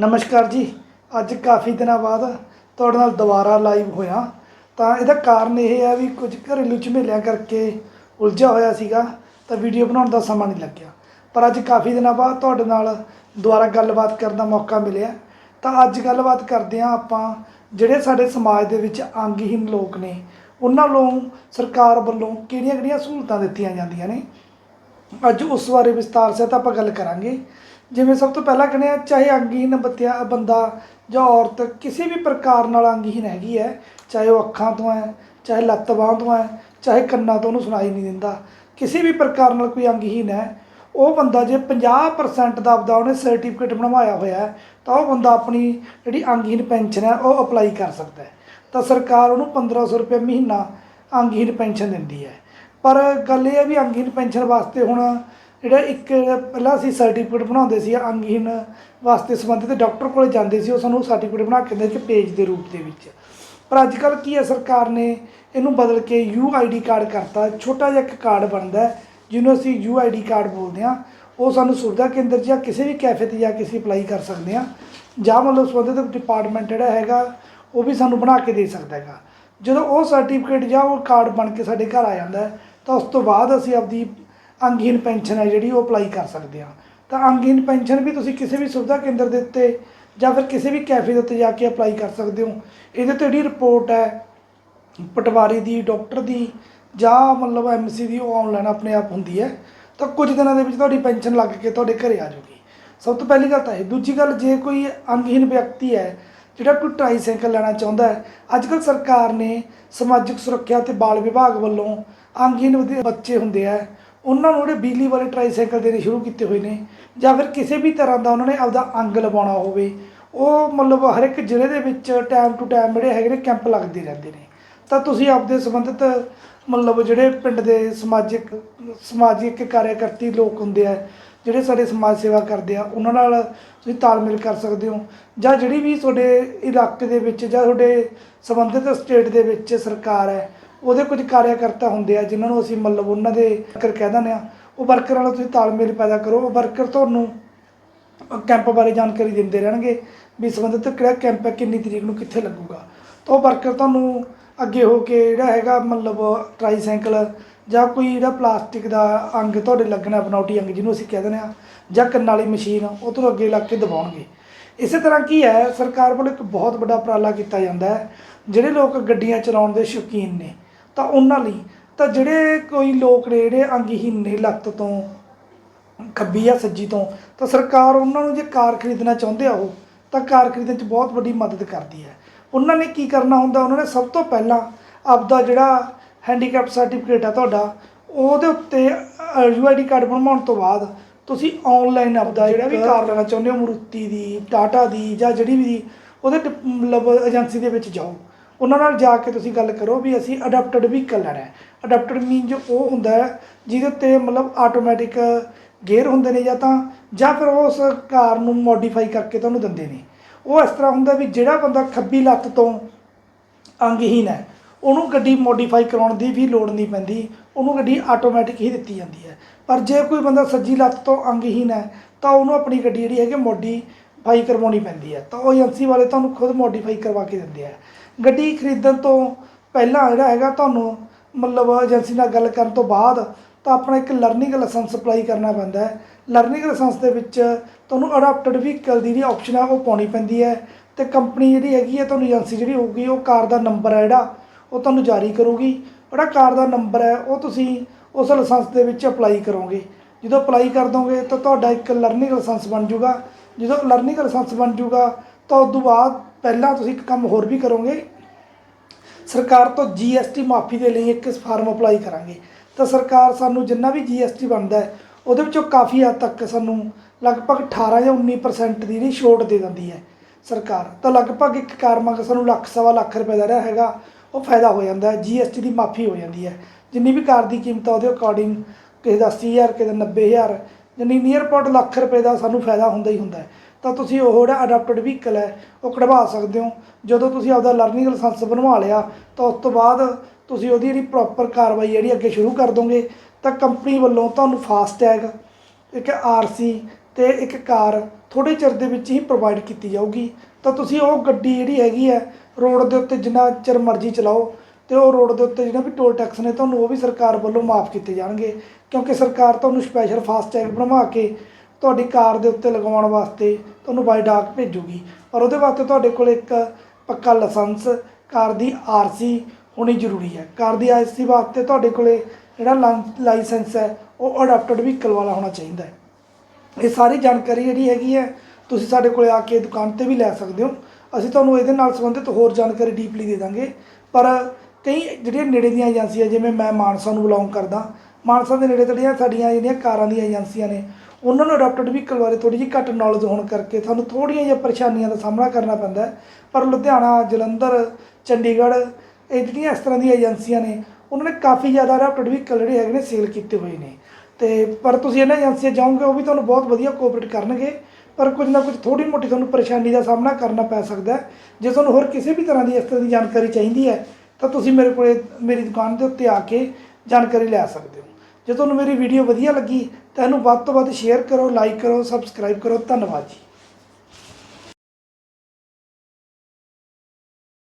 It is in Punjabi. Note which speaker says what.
Speaker 1: ਨਮਸਕਾਰ ਜੀ। ਅੱਜ ਕਾਫੀ ਦਿਨਾਂ ਬਾਅਦ ਤੁਹਾਡੇ ਨਾਲ ਦੁਬਾਰਾ ਲਾਈਵ ਹੋਇਆ। ਤਾਂ ਇਹਦਾ ਕਾਰਨ ਇਹ ਆ ਵੀ ਕੁਝ ਘਰੇਲੂ ਝਮੇਲਿਆਂ ਕਰਕੇ ਉਲਝਿਆ ਹੋਇਆ ਸੀਗਾ, ਤਾਂ ਵੀਡੀਓ ਬਣਾਉਣ ਦਾ ਸਮਾਂ ਨਹੀਂ ਲੱਗਿਆ। ਪਰ ਅੱਜ ਕਾਫੀ ਦਿਨਾਂ ਬਾਅਦ ਤੁਹਾਡੇ ਨਾਲ ਦੁਬਾਰਾ ਗੱਲਬਾਤ ਕਰਨ ਦਾ ਮੌਕਾ ਮਿਲਿਆ। ਤਾਂ ਅੱਜ ਗੱਲਬਾਤ ਕਰਦੇ ਹਾਂ ਆਪਾਂ, ਜਿਹੜੇ ਸਾਡੇ ਸਮਾਜ ਦੇ ਵਿੱਚ ਅੰਗਹੀਨ ਲੋਕ ਨੇ, ਉਹਨਾਂ ਨੂੰ ਸਰਕਾਰ ਵੱਲੋਂ ਕਿਹੜੀਆਂ-ਕਿਹੜੀਆਂ ਸਹੂਲਤਾਂ ਦਿੱਤੀਆਂ ਜਾਂਦੀਆਂ ਨੇ? ਅੱਜ ਉਸ ਬਾਰੇ ਵਿਸਤਾਰ ਸਹਿਤ ਆਪਾਂ ਗੱਲ ਕਰਾਂਗੇ। ਜਿਵੇਂ ਸਭ ਤੋਂ ਪਹਿਲਾਂ ਕਹਿੰਦੇ ਆ, ਚਾਹੇ ਅੰਗਹੀਨ ਬੱਤਿਆ ਬੰਦਾ ਜਾਂ ਔਰਤ, ਕਿਸੇ ਵੀ ਪ੍ਰਕਾਰ ਨਾਲ ਅੰਗਹੀਨ ਹੈਗੀ ਹੈ, ਚਾਹੇ ਉਹ ਅੱਖਾਂ ਤੋਂ ਹੈ, ਚਾਹੇ ਲੱਤ ਬਾਂਹ ਤੋਂ ਹੈ, ਚਾਹੇ ਕੰਨਾਂ ਤੋਂ, ਉਹਨੂੰ ਸੁਣਾਈ ਨਹੀਂ ਦਿੰਦਾ। ਕਿਸੇ ਵੀ ਪ੍ਰਕਾਰ ਨਾਲ ਕੋਈ ਅੰਗਹੀਨ ਹੈ, ਉਹ ਬੰਦਾ ਜੇ 50% ਦਾ ਆਪਦਾ ਉਹਨੇ ਸਰਟੀਫਿਕੇਟ ਬਣਵਾਇਆ ਹੋਇਆ ਤਾਂ ਉਹ ਬੰਦਾ ਆਪਣੀ ਜਿਹੜੀ ਅੰਗਹੀਨ ਪੈਨਸ਼ਨ ਹੈ, ਉਹ ਅਪਲਾਈ ਕਰ ਸਕਦਾ ਹੈ। ਤਾਂ ਸਰਕਾਰ ਉਹਨੂੰ 1500 ਰੁਪਏ ਮਹੀਨਾ ਅੰਗਹੀਨ ਪੈਨਸ਼ਨ ਦਿੰਦੀ ਹੈ। ਪਰ ਗੱਲ ਇਹ ਹੈ ਵੀ ਅੰਗਹੀਨ ਪੈਨਸ਼ਨ ਵਾਸਤੇ ਹੁਣ ਜਿਹੜਾ ਇੱਕ ਪਹਿਲਾਂ ਅਸੀਂ ਸਰਟੀਫਿਕੇਟ ਬਣਾਉਂਦੇ ਸੀ ਅੰਗਹੀਨ ਵਾਸਤੇ ਸੰਬੰਧਿਤ ਡਾਕਟਰ ਕੋਲੇ ਜਾਂਦੇ ਸੀ, ਉਹ ਸਾਨੂੰ ਸਰਟੀਫਿਕੇਟ ਬਣਾ ਕੇ ਦਿੰਦੇ ਸੀ ਪੇਜ ਦੇ ਰੂਪ ਦੇ ਵਿੱਚ। ਪਰ ਅੱਜ ਕੱਲ੍ਹ ਕੀ ਹੈ, ਸਰਕਾਰ ਨੇ ਇਹਨੂੰ ਬਦਲ ਕੇ ਯੂ ਆਈਡੀ ਕਾਰਡ ਕਰਤਾ। ਛੋਟਾ ਜਿਹਾ ਇੱਕ ਕਾਰਡ ਬਣਦਾ ਜਿਹਨੂੰ ਅਸੀਂ ਯੂ ਆਈਡੀ ਕਾਰਡ ਬੋਲਦੇ ਹਾਂ। ਉਹ ਸਾਨੂੰ ਸੁਵਿਧਾ ਕੇਂਦਰ 'ਚ ਜਾਂ ਕਿਸੇ ਵੀ ਕੈਫੇ ਤੇ ਜਾ ਕੇ ਅਸੀਂ ਅਪਲਾਈ ਕਰ ਸਕਦੇ ਹਾਂ। ਜਾਂ ਮਤਲਬ ਸੰਬੰਧਿਤ ਡਿਪਾਰਟਮੈਂਟ ਜਿਹੜਾ ਹੈਗਾ, ਉਹ ਵੀ ਸਾਨੂੰ ਬਣਾ ਕੇ ਦੇ ਸਕਦਾ ਹੈਗਾ। ਜਦੋਂ ਉਹ ਸਰਟੀਫਿਕੇਟ ਜਾਂ ਉਹ ਕਾਰਡ ਬਣ ਕੇ ਸਾਡੇ ਘਰ ਆ ਜਾਂਦਾ ਤਾਂ ਉਸ ਤੋਂ ਬਾਅਦ ਅਸੀਂ ਆਪਦੀ ਅੰਗਹੀਨ ਪੈਨਸ਼ਨ ਹੈ ਜਿਹੜੀ ਉਹ ਅਪਲਾਈ ਕਰ ਸਕਦੇ ਹਾਂ। ਤਾਂ ਅੰਗਹੀਨ ਪੈਨਸ਼ਨ ਵੀ ਤੁਸੀਂ ਕਿਸੇ ਵੀ ਸੁਵਿਧਾ ਕੇਂਦਰ ਦੇ ਉੱਤੇ ਜਾਂ ਫਿਰ ਕਿਸੇ ਵੀ ਕੈਫੇ ਦੇ ਉੱਤੇ ਜਾ ਕੇ ਅਪਲਾਈ ਕਰ ਸਕਦੇ ਹੋ। ਇਹਦੇ ਤੇ ਜਿਹੜੀ ਰਿਪੋਰਟ ਹੈ, ਪਟਵਾਰੀ ਦੀ, ਡਾਕਟਰ ਦੀ ਜਾਂ ਮਤਲਬ ਐਮਸੀ ਦੀ ਉਹ ਆਨਲਾਈਨ ਆਪਣੇ ਆਪ ਹੁੰਦੀ ਹੈ। ਤਾਂ ਕੁਝ ਦਿਨਾਂ ਦੇ ਵਿੱਚ ਤੁਹਾਡੀ ਪੈਨਸ਼ਨ ਲੱਗ ਕੇ ਤੁਹਾਡੇ ਘਰੇ ਆ ਜਾਊਗੀ। ਸਭ ਤੋਂ ਪਹਿਲੀ ਗੱਲ ਤਾਂ ਇਹ। ਦੂਜੀ ਗੱਲ, ਜੇ ਕੋਈ ਅੰਗਹੀਨ ਵਿਅਕਤੀ ਹੈ ਜਿਹੜਾ ਕੋਈ ਟ੍ਰਾਈਸਾਈਕਲ ਲੈਣਾ ਚਾਹੁੰਦਾ ਹੈ ਅੱਜ ਕੱਲ੍ਹ ਸਰਕਾਰ ਨੇ ਸਮਾਜਿਕ ਸੁਰੱਖਿਆ ਤੇ ਬਾਲ ਵਿਭਾਗ ਵੱਲੋਂ ਅੰਗਹੀਨ ਬੱਚੇ ਹੁੰਦੇ ਆ ਉਹਨਾਂ ਨੂੰ ਜਿਹੜੇ ਬਿਜਲੀ ਵਾਲੇ ਟ੍ਰਾਈਸਾਈਕਲ ਦੇਣੇ ਸ਼ੁਰੂ ਕੀਤੇ ਹੋਏ ਨੇ, ਜਾਂ ਫਿਰ ਕਿਸੇ ਵੀ ਤਰ੍ਹਾਂ ਦਾ ਉਹਨਾਂ ਨੇ ਆਪਦਾ ਅੰਗ ਲਵਾਉਣਾ ਹੋਵੇ, ਉਹ ਮਤਲਬ ਹਰ ਇੱਕ ਜ਼ਿਲ੍ਹੇ ਦੇ ਵਿੱਚ ਟਾਈਮ ਟੂ ਟਾਈਮ ਜਿਹੜੇ ਹੈਗੇ ਨੇ ਕੈਂਪ ਲੱਗਦੇ ਰਹਿੰਦੇ ਨੇ। ਤਾਂ ਤੁਸੀਂ ਆਪਦੇ ਸੰਬੰਧਿਤ ਮਤਲਬ ਜਿਹੜੇ ਪਿੰਡ ਦੇ ਸਮਾਜਿਕ ਸਮਾਜਿਕ ਕਾਰਿਆਕਰਤੀ ਲੋਕ ਹੁੰਦੇ ਆ, ਜਿਹੜੇ ਸਾਡੇ ਸਮਾਜ ਸੇਵਾ ਕਰਦੇ ਆ, ਉਹਨਾਂ ਨਾਲ ਤੁਸੀਂ ਤਾਲਮੇਲ ਕਰ ਸਕਦੇ ਹੋ। ਜਾਂ ਜਿਹੜੀ ਵੀ ਤੁਹਾਡੇ ਇਲਾਕੇ ਦੇ ਵਿੱਚ ਜਾਂ ਤੁਹਾਡੇ ਸੰਬੰਧਿਤ ਸਟੇਟ ਦੇ ਵਿੱਚ ਸਰਕਾਰ ਹੈ ਉਹਦੇ ਕੁਝ ਕਾਰਿਆਕਰਤਾ ਹੁੰਦੇ ਆ, ਜਿਨ੍ਹਾਂ ਨੂੰ ਅਸੀਂ ਮਤਲਬ ਉਹਨਾਂ ਦੇ ਵਰਕਰ ਕਹਿ ਦਿੰਦੇ ਆ। ਉਹ ਵਰਕਰ ਨਾਲ ਤੁਸੀਂ ਤਾਲਮੇਲ ਪੈਦਾ ਕਰੋ, ਉਹ ਵਰਕਰ ਤੁਹਾਨੂੰ ਕੈਂਪ ਬਾਰੇ ਜਾਣਕਾਰੀ ਦਿੰਦੇ ਰਹਿਣਗੇ ਵੀ ਸੰਬੰਧਿਤ ਕਿਹੜਾ ਕੈਂਪ ਹੈ, ਕਿੰਨੀ ਤਰੀਕ ਨੂੰ ਕਿੱਥੇ ਲੱਗੂਗਾ। ਤਾਂ ਉਹ ਵਰਕਰ ਤੁਹਾਨੂੰ ਅੱਗੇ ਹੋ ਕੇ ਜਿਹੜਾ ਹੈਗਾ ਮਤਲਬ ਟ੍ਰਾਈਸਾਈਕਲ ਜਾਂ ਕੋਈ ਜਿਹੜਾ ਪਲਾਸਟਿਕ ਦਾ ਅੰਗ ਤੁਹਾਡੇ ਲੱਗਣਾ, ਬਨਾਉਟੀ ਅੰਗ ਜਿਹਨੂੰ ਅਸੀਂ ਕਹਿ ਦਿੰਦੇ ਆ, ਜਾਂ ਕੰਨ ਵਾਲੀ ਮਸ਼ੀਨ, ਉਹ ਤੋਂ ਅੱਗੇ ਲੱਗ ਕੇ ਦਬਾਉਣਗੇ। ਇਸੇ ਤਰ੍ਹਾਂ ਕੀ ਹੈ, ਸਰਕਾਰ ਵੱਲੋਂ ਇੱਕ ਬਹੁਤ ਵੱਡਾ ਉਪਰਾਲਾ ਕੀਤਾ ਜਾਂਦਾ ਹੈ, ਜਿਹੜੇ ਲੋਕ ਗੱਡੀਆਂ ਚਲਾਉਣ ਦੇ ਸ਼ੌਕੀਨ ਨੇ। ਤਾਂ ਉਹਨਾਂ ਲਈ। ਤਾਂ ਜਿਹੜੇ ਕੋਈ ਲੋਕ ਨੇ, ਜਿਹੜੇ ਅੰਗਹੀਨ ਨੇ ਲੱਤ ਤੋਂ, ਖੱਬੀ ਜਾਂ ਸੱਜੀ ਤੋਂ, ਤਾਂ ਸਰਕਾਰ ਉਹਨਾਂ ਨੂੰ ਜੇ ਕਾਰ ਖਰੀਦਣਾ ਚਾਹੁੰਦੇ ਆ ਉਹ, ਤਾਂ ਕਾਰ ਖਰੀਦਣ 'ਚ ਬਹੁਤ ਵੱਡੀ ਮਦਦ ਕਰਦੀ ਹੈ। ਉਹਨਾਂ ਨੇ ਕੀ ਕਰਨਾ ਹੁੰਦਾ, ਉਹਨਾਂ ਨੇ ਸਭ ਤੋਂ ਪਹਿਲਾਂ ਆਪਦਾ ਜਿਹੜਾ ਹੈਂਡੀਕੈਪ ਸਰਟੀਫਿਕੇਟ ਆ ਤੁਹਾਡਾ, ਉਹਦੇ ਉੱਤੇ ਯੂਆਈਡੀ ਕਾਰਡ ਬਣਵਾਉਣ ਤੋਂ ਬਾਅਦ ਤੁਸੀਂ ਆਨਲਾਈਨ ਆਪਦਾ ਜਿਹੜਾ ਵੀ ਕਾਰ ਲੈਣਾ ਚਾਹੁੰਦੇ ਹੋ, ਮਰੂਤੀ ਦੀ, ਟਾਟਾ ਦੀ ਜਾਂ ਜਿਹੜੀ ਵੀ, ਉਹਦੇ ਡਿਪ- ਮਤਲਬ ਏਜੰਸੀ ਦੇ ਵਿੱਚ ਜਾਓ। ਉਹਨਾਂ ਨਾਲ ਜਾ ਕੇ ਤੁਸੀਂ ਗੱਲ ਕਰੋ ਵੀ ਅਸੀਂ ਅਡਾਪਟਡ ਵਹੀਕਲ ਲੈਣਾ ਹੈ। ਅਡਾਪਟਡ ਮੀਨ ਜੋ ਉਹ ਹੁੰਦਾ ਹੈ, ਜਿਹਦੇ ਉੱਤੇ ਮਤਲਬ ਆਟੋਮੈਟਿਕ ਗੇਅਰ ਹੁੰਦੇ ਨੇ ਜਾਂ ਤਾਂ, ਜਾਂ ਫਿਰ ਉਸ ਕਾਰ ਨੂੰ ਮੋਡੀਫਾਈ ਕਰਕੇ ਤੁਹਾਨੂੰ ਦਿੰਦੇ ਨੇ। ਉਹ ਇਸ ਤਰ੍ਹਾਂ ਹੁੰਦਾ ਵੀ ਜਿਹੜਾ ਬੰਦਾ ਖੱਬੀ ਲੱਤ ਤੋਂ ਅੰਗਹੀਨ ਹੈ, ਉਹਨੂੰ ਗੱਡੀ ਮੋਡੀਫਾਈ ਕਰਾਉਣ ਦੀ ਵੀ ਲੋੜ ਨਹੀਂ ਪੈਂਦੀ, ਉਹਨੂੰ ਗੱਡੀ ਆਟੋਮੈਟਿਕ ਹੀ ਦਿੱਤੀ ਜਾਂਦੀ ਹੈ। ਪਰ ਜੇ ਕੋਈ ਬੰਦਾ ਸੱਜੀ ਲੱਤ ਤੋਂ ਅੰਗਹੀਨ ਹੈ, ਤਾਂ ਉਹਨੂੰ ਆਪਣੀ ਗੱਡੀ ਜਿਹੜੀ ਹੈਗੀ ਮੋਡੀਫਾਈ ਕਰਵਾਉਣੀ ਪੈਂਦੀ ਹੈ। ਤਾਂ ਉਹ ਏਜੰਸੀ ਵਾਲੇ ਤੁਹਾਨੂੰ ਖੁਦ ਮੋਡੀਫਾਈ ਕਰਵਾ ਕੇ ਦਿੰਦੇ ਆ। ਗੱਡੀ ਖਰੀਦਣ ਤੋਂ ਪਹਿਲਾਂ ਜਿਹੜਾ ਹੈਗਾ ਤੁਹਾਨੂੰ ਮਤਲਬ ਏਜੰਸੀ ਨਾਲ ਗੱਲ ਕਰਨ ਤੋਂ ਬਾਅਦ ਤਾਂ ਆਪਣਾ ਇੱਕ ਲਰਨਿੰਗ ਲਾਇਸੈਂਸ ਅਪਲਾਈ ਕਰਨਾ ਪੈਂਦਾ ਹੈ। ਲਰਨਿੰਗ ਲਾਇਸੈਂਸ ਦੇ ਵਿੱਚ ਤੁਹਾਨੂੰ ਅਡਾਪਟਡ ਵਹੀਕਲ ਦੀ ਜਿਹੜੀ ਆਪਸ਼ਨ ਆ, ਉਹ ਪਾਉਣੀ ਪੈਂਦੀ ਹੈ ਤੇ ਕੰਪਨੀ ਜਿਹੜੀ ਹੈਗੀ ਹੈ ਤੁਹਾਨੂੰ ਏਜੰਸੀ ਜਿਹੜੀ ਹੋਊਗੀ, ਉਹ ਕਾਰ ਦਾ ਨੰਬਰ ਹੈ ਜਿਹੜਾ, ਉਹ ਤੁਹਾਨੂੰ ਜਾਰੀ ਕਰੂਗੀ। ਜਿਹੜਾ ਕਾਰ ਦਾ ਨੰਬਰ ਹੈ, ਉਹ ਤੁਸੀਂ ਉਸ ਲਾਇਸੈਂਸ ਦੇ ਵਿੱਚ ਅਪਲਾਈ ਕਰੋਗੇ। ਜਦੋਂ ਅਪਲਾਈ ਕਰ ਦੋਗੇ, ਤਾਂ ਤੁਹਾਡਾ ਇੱਕ ਲਰਨਿੰਗ ਲਾਇਸੈਂਸ ਬਣ ਜਾਊਗਾ। ਜਦੋਂ ਲਰਨਿੰਗ ਲਾਇਸੈਂਸ ਬਣ ਜਾਊਗਾ, ਤਾਂ ਉਸ ਤੋਂ ਬਾਅਦ ਪਹਿਲਾਂ ਤੁਸੀਂ ਇੱਕ ਕੰਮ ਹੋਰ ਵੀ ਕਰੋਗੇ, ਸਰਕਾਰ ਤੋਂ ਜੀਐਸਟੀ ਮਾਫੀ ਦੇ ਲਈ ਇੱਕ ਫਾਰਮ ਅਪਲਾਈ ਕਰਾਂਗੇ। ਤਾਂ ਸਰਕਾਰ ਸਾਨੂੰ ਜਿੰਨਾ ਵੀ ਜੀਐਸਟੀ ਬਣਦਾ ਹੈ, ਉਹਦੇ ਵਿੱਚੋਂ ਕਾਫੀ ਹੱਦ ਤੱਕ ਸਾਨੂੰ ਲਗਭਗ 18 ਜਾਂ 19% ਦੀ ਜਿਹੜੀ ਛੋਟ ਦੇ ਦਿੰਦੀ ਹੈ ਸਰਕਾਰ। ਤਾਂ ਲਗਭਗ ਇੱਕ ਕਾਰ ਮੰਗ ਸਾਨੂੰ ਲੱਖ, ਸਵਾ ਲੱਖ ਰੁਪਏ ਦਾ ਜਿਹੜਾ ਹੈਗਾ, ਉਹ ਫਾਇਦਾ ਹੋ ਜਾਂਦਾ ਹੈ ਜੀਐਸਟੀ ਦੀ ਮਾਫੀ ਹੋ ਜਾਂਦੀ ਹੈ। ਜਿੰਨੀ ਵੀ ਕਾਰ ਦੀ ਕੀਮਤ ਆ, ਉਹਦੇ ਅਕੋਰਡਿੰਗ ਕਿਸੇ ਦਾ 80000 ਕਿਸੇ ਦਾ 90000 ਜਿੰਨੀ ਨੀਅਰ ਅਬਾਊਟ ਲੱਖ ਰੁਪਏ ਦਾ ਸਾਨੂੰ ਫਾਇਦਾ ਹੁੰਦਾ ਹੀ ਹੁੰਦਾ ਹੈ। ਤਾਂ ਤੁਸੀਂ ਉਹ ਜਿਹੜਾ ਅਡਾਪਟਡ ਵਹੀਕਲ ਹੈ, ਉਹ ਕਢਵਾ ਸਕਦੇ ਹੋ। ਜਦੋਂ ਤੁਸੀਂ ਆਪਦਾ ਲਰਨਿੰਗ ਲਾਇਸੈਂਸ ਬਣਵਾ ਲਿਆ, ਤਾਂ ਉਸ ਤੋਂ ਬਾਅਦ ਤੁਸੀਂ ਉਹਦੀ ਜਿਹੜੀ ਪ੍ਰੋਪਰ ਕਾਰਵਾਈ ਜਿਹੜੀ ਅੱਗੇ ਸ਼ੁਰੂ ਕਰ ਦੋਗੇ, ਤਾਂ ਕੰਪਨੀ ਵੱਲੋਂ ਤੁਹਾਨੂੰ ਫਾਸਟ ਟੈਗ ਇੱਕ ਆਰਸੀ ਤੇ ਇੱਕ ਕਾਰ ਥੋੜੇ ਚਿਰ ਦੇ ਵਿੱਚ ਹੀ ਪ੍ਰੋਵਾਈਡ ਕੀਤੀ ਜਾਊਗੀ। ਤਾਂ ਤੁਸੀਂ ਉਹ ਗੱਡੀ ਜਿਹੜੀ ਹੈਗੀ ਹੈ ਰੋਡ ਦੇ ਉੱਤੇ ਜਿੰਨਾ ਚਿਰ ਮਰਜ਼ੀ ਚਲਾਓ, ਤੇ ਉਹ ਰੋਡ ਦੇ ਉੱਤੇ ਜਿਹੜਾ ਵੀ ਟੋਲ ਟੈਕਸ ਨੇ, ਤੁਹਾਨੂੰ ਉਹ ਵੀ ਸਰਕਾਰ ਵੱਲੋਂ ਮਾਫ ਕੀਤੇ ਜਾਣਗੇ। ਕਿਉਂਕਿ ਸਰਕਾਰ ਤੁਹਾਨੂੰ ਸਪੈਸ਼ਲ ਫਾਸਟ ਟੈਗ ਬਣਵਾ ਕੇ ਤੁਹਾਡੀ ਕਾਰ ਦੇ ਉੱਤੇ ਲਗਾਉਣ ਵਾਸਤੇ ਤੁਹਾਨੂੰ ਬਾਈ ਡਾਕ ਭੇਜੂਗੀ। ਔਰ ਉਹਦੇ ਵਾਸਤੇ ਤੁਹਾਡੇ ਕੋਲ ਇੱਕ ਪੱਕਾ ਲਾਇਸੈਂਸ ਕਾਰ ਦੀ ਆਰਸੀ ਹੋਣੀ ਜ਼ਰੂਰੀ ਹੈ। ਕਾਰ ਦੀ ਆਰਸੀ ਵਾਸਤੇ ਤੁਹਾਡੇ ਕੋਲੇ ਜਿਹੜਾ ਲਾਂ- ਲਾਇਸੈਂਸ ਹੈ, ਉਹ ਅਡਾਪਟਡ ਵਹੀਕਲ ਵਾਲਾ ਹੋਣਾ ਚਾਹੀਦਾ ਹੈ। ਇਹ ਸਾਰੀ ਜਾਣਕਾਰੀ ਜਿਹੜੀ ਹੈਗੀ ਹੈ, ਤੁਸੀਂ ਸਾਡੇ ਕੋਲੇ ਆ ਕੇ ਦੁਕਾਨ ਤੇ ਵੀ ਲੈ ਸਕਦੇ ਹੋ। ਅਸੀਂ ਤੁਹਾਨੂੰ ਇਹਦੇ ਨਾਲ ਸੰਬੰਧਿਤ ਹੋਰ ਜਾਣਕਾਰੀ ਡੀਪਲੀ ਦੇ ਦਾਂਗੇ। ਪਰ ਕਈ ਜਿਹੜੀਆਂ ਨੇੜੇ ਦੀਆਂ ਏਜੰਸੀਆਂ, ਜਿਵੇਂ ਮੈਂ ਮਾਨਸਾ ਨੂੰ ਬਿਲੋਂਗ ਕਰਦਾ, ਮਾਨਸਾ ਦੇ ਨੇੜੇ ਤੇੜੀਆਂ ਸਾਡੀਆਂ ਜਿਹੜੀਆਂ ਕਾਰਾਂ ਦੀਆਂ ਏਜੰਸੀਆਂ ਨੇ ਉਹਨਾਂ ਨੂੰ ਅਡਾਪਟਡ ਵਹੀਕਲ ਬਾਰੇ ਥੋੜੀ ਜਿਹੀ ਘੱਟ ਨੌਲੇਜ ਹੋਣ ਕਰਕੇ ਸਾਨੂੰ ਥੋੜ੍ਹੀਆਂ ਜਿਹੀਆਂ ਪਰੇਸ਼ਾਨੀਆਂ ਦਾ ਸਾਹਮਣਾ ਕਰਨਾ ਪੈਂਦਾ ਪਰ ਲੁਧਿਆਣਾ, ਜਲੰਧਰ, ਚੰਡੀਗੜ੍ਹ, ਇਹ ਜਿਹੜੀਆਂ ਇਸ ਤਰ੍ਹਾਂ ਦੀਆਂ ਏਜੰਸੀਆਂ ਨੇ, ਉਹਨਾਂ ਨੇ ਕਾਫੀ ਜ਼ਿਆਦਾ ਅਡਾਪਟਡ ਵਹੀਕਲ ਜਿਹੜੇ ਹੈਗੇ ਨੇ ਸੇਲ ਕੀਤੇ ਹੋਏ ਨੇ। ਤੇ ਪਰ ਤੁਸੀਂ ਇਹਨਾਂ ਏਜੰਸੀਆਂ ਜਾਓਗੇ, ਉਹ ਵੀ ਤੁਹਾਨੂੰ ਬਹੁਤ ਵਧੀਆ ਕੋਆਪਰੇਟ ਕਰਨਗੇ, ਪਰ ਕੁਝ ਨਾ ਕੁਝ ਥੋੜੀ ਮੋਟੀ ਤੁਹਾਨੂੰ ਪਰੇਸ਼ਾਨੀ ਦਾ ਸਾਹਮਣਾ ਕਰਨਾ ਪੈ ਸਕਦਾ ਜੇ ਤੁਹਾਨੂੰ ਹੋਰ ਕਿਸੇ ਵੀ ਤਰ੍ਹਾਂ ਦੀ ਇਸ ਤਰ੍ਹਾਂ ਦੀ ਜਾਣਕਾਰੀ ਚਾਹੀਦੀ ਹੈ, ਤਾਂ ਤੁਸੀਂ ਮੇਰੇ ਕੋਲੇ ਮੇਰੀ ਦੁਕਾਨ ਦੇ ਉੱਤੇ ਆ ਕੇ ਜਾਣਕਾਰੀ ਲੈ ਸਕਦੇ ਹੋ। ਜੇ ਤੁਹਾਨੂੰ ਮੇਰੀ ਵੀਡੀਓ ਵਧੀਆ ਲੱਗੀ, ਤਾਂ ਇਹਨੂੰ ਵੱਧ ਤੋਂ ਵੱਧ ਸ਼ੇਅਰ ਕਰੋ ਲਾਈਕ ਕਰੋ ਸਬਸਕ੍ਰਾਈਬ ਕਰੋ। ਧੰਨਵਾਦ ਜੀ।